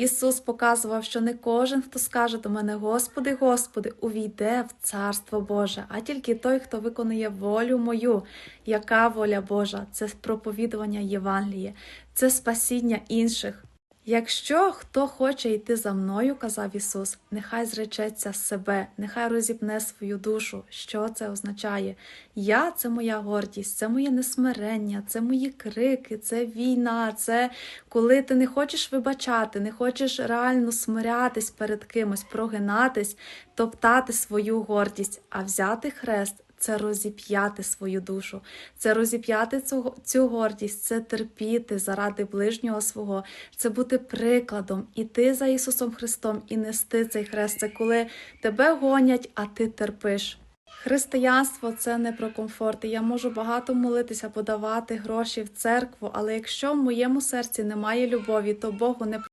Ісус показував, що не кожен, хто скаже до мене Господи, Господи, увійде в Царство Боже, а тільки той, хто виконує волю мою. Яка воля Божа? Це проповідування Євангелія, це спасіння інших. Якщо хто хоче йти за мною, казав Ісус, нехай зречеться себе, нехай розіпне свою душу. Що це означає? Я це моя гордість, це моє несмирення, це мої крики, це війна, це коли ти не хочеш вибачати, не хочеш реально смирятись перед кимось, прогинатись, топтати свою гордість, а взяти хрест. Це розіп'яти свою душу, це розіп'яти цю, цю гордість, це терпіти заради ближнього свого, це бути прикладом, іти за Ісусом Христом і нести цей хрест. Це коли тебе гонять, а ти терпиш. Християнство це не про комфорт. Я можу багато молитися, подавати гроші в церкву, але якщо в моєму серці немає любові, то Богу не